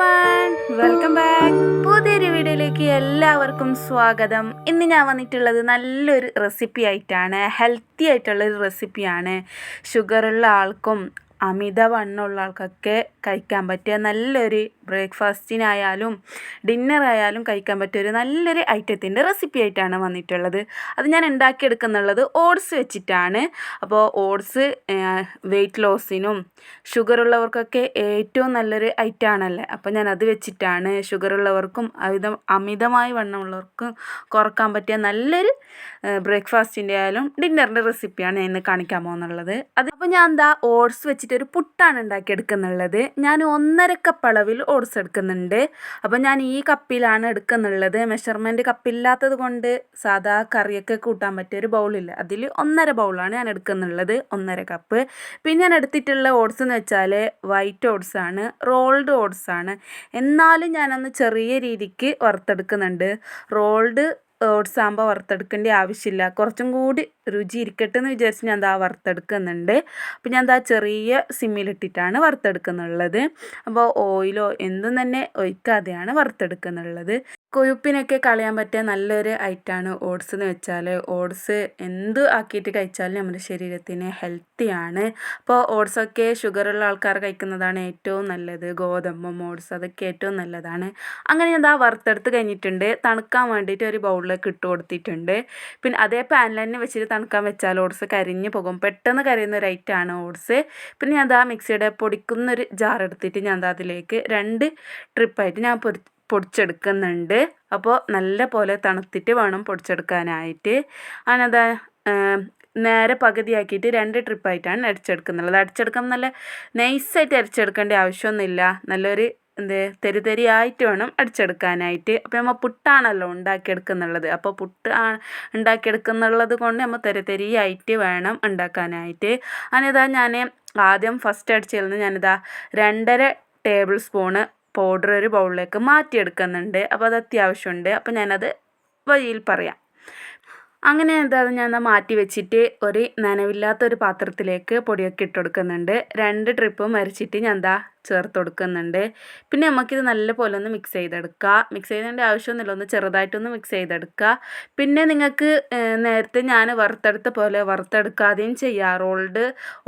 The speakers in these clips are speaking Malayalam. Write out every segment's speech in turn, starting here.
വെൽക്കം ബാക്ക് പുതിയൊരു വീഡിയോയിലേക്ക് എല്ലാവർക്കും സ്വാഗതം. ഇന്ന് ഞാൻ വന്നിട്ടുള്ളത് നല്ലൊരു റെസിപ്പി ആയിട്ടാണ് ഹെൽത്തി ആയിട്ടുള്ളൊരു റെസിപ്പിയാണ് ഷുഗറുള്ള ആൾക്കും അമിതവണ്ണമുള്ള ആൾക്കൊക്കെ കഴിക്കാൻ പറ്റിയ നല്ലൊരു ബ്രേക്ക്ഫാസ്റ്റിനായാലും ഡിന്നറായാലും കഴിക്കാൻ പറ്റിയ ഒരു നല്ലൊരു ഐറ്റത്തിന്റെ റെസിപ്പി ആയിട്ടാണ് വന്നിട്ടുള്ളത്. അത് ഞാൻ ഉണ്ടാക്കിയെടുക്കുന്നുള്ളത് ഓട്സ് വെച്ചിട്ടാണ്. അപ്പോൾ ഓട്സ് വെയിറ്റ് ലോസിനും ഷുഗർ ഉള്ളവർക്കൊക്കെ ഏറ്റവും നല്ലൊരു ഐറ്റമാണല്ലേ അപ്പോൾ ഞാൻ അത് വെച്ചിട്ടാണ് ഷുഗർ ഉള്ളവർക്കും അമിത അമിതമായി വണ്ണമുള്ളവർക്കും കുറയ്ക്കാൻ പറ്റിയ നല്ലൊരു ബ്രേക്ക്ഫാസ്റ്റിന്റെ ആയാലും ഡിന്നറിന്റെ റെസിപ്പിയാണ് ഞാൻ ഇന്ന് കാണിക്കാൻ പോകുന്നുള്ളത്. അത് അപ്പോൾ ഞാൻ എന്താ ഓട്സ് വെച്ചിട്ട് ഒരു പുട്ടാണ് ഉണ്ടാക്കിയെടുക്കുന്നുള്ളത്. ഞാൻ ഒന്നര കപ്പ് അളവിൽ ഓട്സ് എടുക്കുന്നുണ്ട്. അപ്പോൾ ഞാൻ ഈ കപ്പിലാണ് എടുക്കുന്നുള്ളത്. മെഷർമെന്റ് കപ്പില്ലാത്തത് കൊണ്ട് സാധാ കറിയൊക്കെ കൂട്ടാൻ പറ്റിയ ഒരു ബൗളില്ല അതിൽ ഒന്നര ബൗളാണ് ഞാൻ എടുക്കുന്നുള്ളത് ഒന്നര കപ്പ് പിന്നെ ഞാൻ എടുത്തിട്ടുള്ള ഓട്സ് എന്ന് വെച്ചാൽ വൈറ്റ് ഓട്സ് ആണ് റോൾഡ് ഓട്സ് ആണ്. എന്നാലും ഞാനൊന്ന് ചെറിയ രീതിക്ക് വറുത്തെടുക്കുന്നുണ്ട്. റോൾഡ് ഓട്സ് ആകുമ്പോൾ വറുത്തെടുക്കേണ്ട ആവശ്യമില്ല. കുറച്ചും കൂടി രുചി ഇരിക്കട്ടെ എന്ന് വിചാരിച്ച് ഞാൻ എന്താ വറുത്തെടുക്കുന്നുണ്ട്. അപ്പോൾ ഞാൻ എന്താ ചെറിയ സിമ്മിലിട്ടിട്ടാണ് വറുത്തെടുക്കുന്നുള്ളത്. അപ്പോൾ ഓയിലോ എന്തും തന്നെ ഒഴിക്കാതെയാണ് വറുത്തെടുക്കുന്നുള്ളത്. കൊഴുപ്പിനൊക്കെ കളയാൻ പറ്റിയ നല്ലൊരു ഐറ്റമാണ് ഓട്സ് എന്ന് വെച്ചാൽ ഓട്സ് എന്ത് ആക്കിയിട്ട് കഴിച്ചാലും നമ്മുടെ ശരീരത്തിന് ഹെൽത്തിയാണ് അപ്പോൾ ഓട്സൊക്കെ ഷുഗറുള്ള ആൾക്കാർ കഴിക്കുന്നതാണ് ഏറ്റവും നല്ലത്. ഗോതമ്പും ഓട്സ് അതൊക്കെ ഏറ്റവും നല്ലതാണ്. അങ്ങനെ ഞാൻ ദാ വറുത്തെടുത്ത് കഴിഞ്ഞിട്ടുണ്ട്. തണുക്കാൻ വേണ്ടിയിട്ട് ഒരു ബൗളിലേക്ക് ഇട്ട് കൊടുത്തിട്ടുണ്ട്. പിന്നെ അതേ പാനിൽ തന്നെ വെച്ചിട്ട് തണുക്കാൻ വെച്ചാൽ ഓട്സ് കരിഞ്ഞ് പോകും. പെട്ടെന്ന് കരിയുന്ന ഒരു ഐറ്റമാണ് ഓട്സ്. പിന്നെ ഞാൻ ദാ മിക്സിയുടെ പൊടിക്കുന്നൊരു ജാർ എടുത്തിട്ട് ഞാൻ അതിലേക്ക് രണ്ട് ട്രിപ്പായിട്ട് ഞാൻ പൊരി പൊടിച്ചെടുക്കുന്നുണ്ട്. അപ്പോൾ നല്ല പോലെ തണുത്തിട്ട് വേണം പൊടിച്ചെടുക്കാനായിട്ട്. അതിനതാ നേരെ പകുതിയാക്കിയിട്ട് രണ്ട് ട്രിപ്പായിട്ടാണ് അടിച്ചെടുക്കുന്നുള്ളത് അടിച്ചെടുക്കാൻ നല്ല നൈസായിട്ട് അരച്ചെടുക്കേണ്ട ആവശ്യമൊന്നുമില്ല. നല്ലൊരു എന്ത് തെരിയായിട്ട് വേണം അടിച്ചെടുക്കാനായിട്ട്. അപ്പോൾ നമ്മൾ പുട്ടാണല്ലോ ഉണ്ടാക്കിയെടുക്കുന്നുള്ളത്. അപ്പോൾ പുട്ട് ആ ഉണ്ടാക്കിയെടുക്കുന്നുള്ളത് കൊണ്ട് നമ്മൾ തെരിയായിട്ട് വേണം ഉണ്ടാക്കാനായിട്ട്. അതിനിതാ ഞാൻ ആദ്യം ഫസ്റ്റ് അടിച്ചതിൽ ഞാനിതാ രണ്ടര ടേബിൾ സ്പൂണ് പൗഡർ ഒരു ബൗളിലേക്ക് മാറ്റിയെടുക്കുന്നുണ്ട്. അപ്പോൾ അത് അത്യാവശ്യമുണ്ട് അപ്പോൾ ഞാനത് വഴിയിൽ പറയാം. അങ്ങനെ എന്താ ഞാൻ മാറ്റി വെച്ചിട്ട് ഒരു നനവില്ലാത്ത ഒരു പാത്രത്തിലേക്ക് പൊടിയൊക്കെ ഇട്ട് കൊടുക്കുന്നുണ്ട്. രണ്ട് ട്രിപ്പ് മരിച്ചിട്ട് ഞാൻ എന്താ ചേർത്ത് കൊടുക്കുന്നുണ്ട്. പിന്നെ നമുക്കിത് നല്ലപോലെ ഒന്ന് മിക്സ് ചെയ്തെടുക്കുക മിക്സ് ചെയ്തതിന്റെ ആവശ്യമൊന്നുമില്ല. ഒന്ന് ചെറുതായിട്ടൊന്ന് മിക്സ് ചെയ്തെടുക്കുക പിന്നെ നിങ്ങൾക്ക് നേരത്തെ ഞാൻ വറുത്തെടുത്ത പോലെ വറുത്തെടുക്കാതെയും ചെയ്യാം.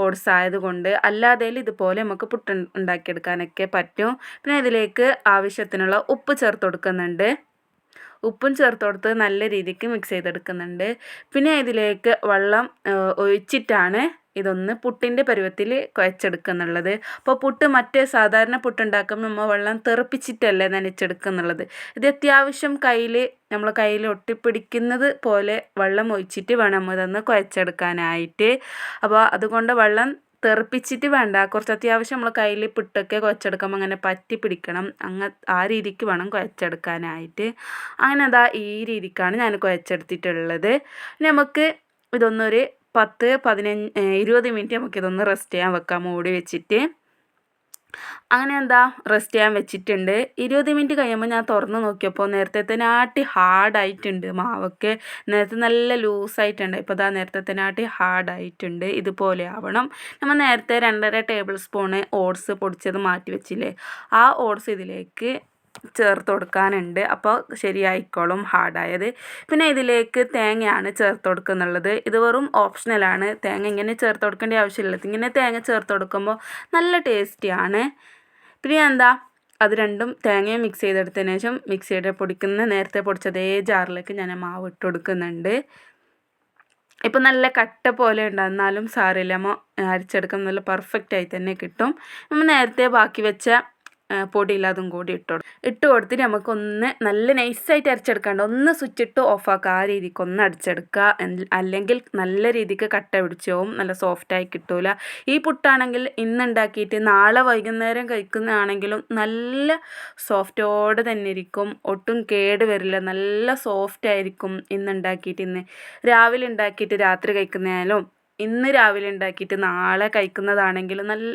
ഓട്സ് ആയതുകൊണ്ട്. അല്ലാതെ ഇതുപോലെ നമുക്ക് പുട്ട് ഉണ്ടാക്കിയെടുക്കാനൊക്കെ പറ്റും. പിന്നെ ഇതിലേക്ക് ആവശ്യത്തിനുള്ള ഉപ്പ് ചേർത്ത് കൊടുക്കുന്നുണ്ട്. ഉപ്പും ചേർത്ത് കൊടുത്ത് നല്ല രീതിക്ക് മിക്സ് ചെയ്തെടുക്കുന്നുണ്ട്. പിന്നെ ഇതിലേക്ക് വെള്ളം ഒഴിച്ചിട്ടാണ് ഇതൊന്ന് പുട്ടിന്റെ പരുവത്തിൽ കുഴച്ചെടുക്കുന്നുള്ളത്. അപ്പോൾ പുട്ട് മറ്റേ സാധാരണ പുട്ടുണ്ടാക്കുമ്പോൾ നമ്മൾ വെള്ളം തെറിപ്പിച്ചിട്ടല്ലേ നനച്ചെടുക്കുന്നുള്ളത്. ഇത് അത്യാവശ്യം കയ്യിൽ നമ്മൾ കയ്യിൽ ഒട്ടിപ്പിടിക്കുന്നത് പോലെ വെള്ളം ഒഴിച്ചിട്ട് വേണം ഇതൊന്ന് കുഴച്ചെടുക്കാനായിട്ട്. അപ്പോൾ അതുകൊണ്ട് വെള്ളം തെറിപ്പിച്ചിട്ട് വേണ്ട. കുറച്ച് അത്യാവശ്യം നമ്മൾ കയ്യിൽ പിട്ടൊക്കെ കുഴച്ചെടുക്കുമ്പോൾ അങ്ങനെ പറ്റി പിടിക്കണം. അങ്ങ ആ രീതിക്ക് വേണം കുഴച്ചെടുക്കാനായിട്ട് അങ്ങനെ അതാ ഈ രീതിക്കാണ് ഞാൻ കുഴച്ചെടുത്തിട്ടുള്ളത് നമുക്ക് ഇതൊന്നൊരു പത്ത് പതിനഞ്ച് ഇരുപത് മിനിറ്റ് നമുക്കിതൊന്ന് റെസ്റ്റ് ചെയ്യാൻ വെക്കാം. മൂടി വെച്ചിട്ട്. അങ്ങനെ എന്താ റെസ്റ്റ് ചെയ്യാൻ വെച്ചിട്ടുണ്ട്. ഇരുപത് മിനിറ്റ് കഴിയുമ്പോൾ ഞാൻ തുറന്ന് നോക്കിയപ്പോൾ നേരത്തെ ഹാർഡായിട്ടുണ്ട് മാവൊക്കെ നേരത്തെ നല്ല ലൂസായിട്ടുണ്ട് ഇപ്പോൾ ഇതാ നേരത്തെ ഹാർഡായിട്ടുണ്ട് ഇതുപോലെ ആവണം. നമ്മൾ നേരത്തെ രണ്ടര ടേബിൾ സ്പൂണ് ഓട്സ് പൊടിച്ചത് മാറ്റി വെച്ചില്ലേ? ആ ഓട്സ് ഇതിലേക്ക് ചേർത്ത് കൊടുക്കാനുണ്ട്. അപ്പോൾ ശരിയായിക്കോളും ഹാർഡായത്. പിന്നെ ഇതിലേക്ക് തേങ്ങയാണ് ചേർത്ത് കൊടുക്കുന്നുള്ളത്. ഇത് വെറും ഓപ്ഷണലാണ്. തേങ്ങ ഇങ്ങനെ ചേർത്ത് കൊടുക്കേണ്ട ആവശ്യമില്ല. ഇങ്ങനെ തേങ്ങ ചേർത്ത് കൊടുക്കുമ്പോൾ നല്ല ടേസ്റ്റിയാണ്. പിന്നെ എന്താ? അത് രണ്ടും തേങ്ങയും മിക്സ് ചെയ്തെടുത്തതിന് ശേഷം മിക്സിയുടെ പൊടിക്കുന്ന നേരത്തെ പൊടിച്ചതേ ജാറിലേക്ക് ഞാൻ മാവ് ഇട്ട് കൊടുക്കുന്നുണ്ട്. ഇപ്പം നല്ല കട്ട പോലെ ഉണ്ട്. എന്നാലും സാരമില്ല. നല്ല പെർഫെക്റ്റ് ആയി തന്നെ കിട്ടും. നമ്മൾ നേരത്തെ ബാക്കി വെച്ച പൊടിയിൽ അതും കൂടി ഇട്ട് ഇട്ട് കൊടുത്തിട്ട് നമുക്കൊന്ന് നല്ല നൈസായിട്ട് അരച്ചെടുക്കാണ്ട് ഒന്ന് സ്വിച്ച് ഇട്ട് ഓഫാക്കുക ആ രീതിക്ക് ഒന്ന് അടിച്ചെടുക്കുക അല്ലെങ്കിൽ നല്ല രീതിക്ക് കട്ട പിടിച്ചു നല്ല സോഫ്റ്റായി കിട്ടൂല. ഈ പുട്ടാണെങ്കിൽ ഇന്ന് ഉണ്ടാക്കിയിട്ട് നാളെ വൈകുന്നേരം കഴിക്കുന്നതാണെങ്കിലും നല്ല സോഫ്റ്റോടെ തന്നെ ഇരിക്കും. ഒട്ടും കേട് വരില്ല. നല്ല സോഫ്റ്റ് ആയിരിക്കും ഇന്ന് ഉണ്ടാക്കിയിട്ട് ഇന്ന്. രാവിലെ ഉണ്ടാക്കിയിട്ട് രാത്രി കഴിക്കുന്നതായാലും ഇന്ന് രാവിലെ ഉണ്ടാക്കിയിട്ട് നാളെ കഴിക്കുന്നതാണെങ്കിൽ നല്ല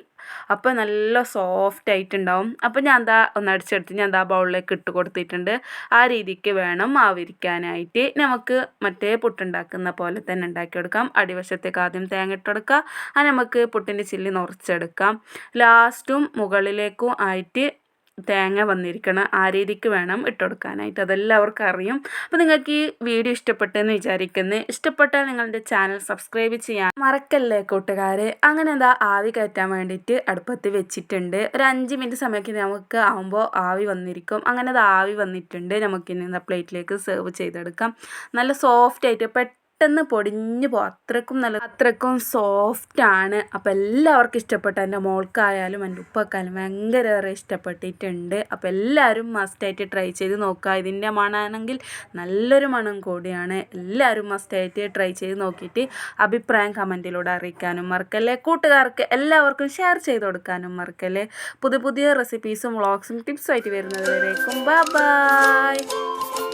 അപ്പോൾ നല്ല സോഫ്റ്റ് ആയിട്ടുണ്ടാവും. അപ്പോൾ ഞാൻ എന്താ ഒന്ന് അടിച്ചെടുത്ത് ഞാൻ എന്താ ബൗളിലേക്ക് ഇട്ട് കൊടുത്തിട്ടുണ്ട്. ആ രീതിക്ക് വേണം മാവിരിക്കാനായിട്ട്. നമുക്ക് മറ്റേ പുട്ടുണ്ടാക്കുന്ന പോലെ തന്നെ ഉണ്ടാക്കിയെടുക്കാം. അടിവശത്തേക്ക് ആദ്യം തേങ്ങ ഇട്ട് കൊടുക്കുക. അത് നമുക്ക് പുട്ടിന്റെ ചില്ലി നിറച്ചെടുക്കാം. ലാസ്റ്റും മുകളിലേക്കും ആയിട്ട് തേങ്ങ വന്നിരിക്കണം ആ രീതിക്ക് വേണം ഇട്ട് കൊടുക്കാനായിട്ട് അതെല്ലാവർക്കും അറിയും അപ്പോൾ നിങ്ങൾക്ക് ഈ വീഡിയോ ഇഷ്ടപ്പെട്ടെന്ന് വിചാരിക്കുന്നു. ഇഷ്ടപ്പെട്ടാൽ നിങ്ങളുടെ ചാനൽ സബ്സ്ക്രൈബ് ചെയ്യാൻ മറക്കല്ലേ കൂട്ടുകാർ അങ്ങനെ എന്താ ആവി കയറ്റാൻ വേണ്ടിയിട്ട് അടുപ്പത്ത് വെച്ചിട്ടുണ്ട്. ഒരു അഞ്ച് മിനിറ്റ് സമയത്ത് നമുക്ക് ആവുമ്പോൾ ആവി വന്നിരിക്കും. അങ്ങനെ അത് ആവി വന്നിട്ടുണ്ട്. നമുക്കിനി എന്താ പ്ലേറ്റിലേക്ക് സെർവ് ചെയ്തെടുക്കാം. നല്ല സോഫ്റ്റ് ആയിട്ട് പെട്ടെന്ന് പൊടിഞ്ഞു പോകും അത്രക്കും നല്ല അത്രക്കും സോഫ്റ്റ് ആണ്. അപ്പോൾ എല്ലാവർക്കും ഇഷ്ടപ്പെട്ടു. എന്റെ മോൾക്കായാലും എന്റെ ഉപ്പക്കായാലും ഭയങ്കര ഏറെ ഇഷ്ടപ്പെട്ടിട്ടുണ്ട്. അപ്പോൾ എല്ലാവരും മസ്റ്റായിട്ട് ട്രൈ ചെയ്ത് നോക്കുക. ഇതിന്റെ മണമാണെങ്കിൽ നല്ലൊരു മണം കൂടിയാണ്. എല്ലാവരും മസ്റ്റായിട്ട് ട്രൈ ചെയ്ത് നോക്കിയിട്ട് അഭിപ്രായം കമന്റിലൂടെ അറിയിക്കാനും മറക്കല്ലേ? കൂട്ടുകാർക്ക് എല്ലാവർക്കും ഷെയർ ചെയ്ത് കൊടുക്കാനും മറക്കല്ലേ? പുതിയ പുതിയ റെസിപ്പീസും വ്ളോഗ്സും ടിപ്സും ആയിട്ട് വരുന്നത് വരേക്കും ബൈ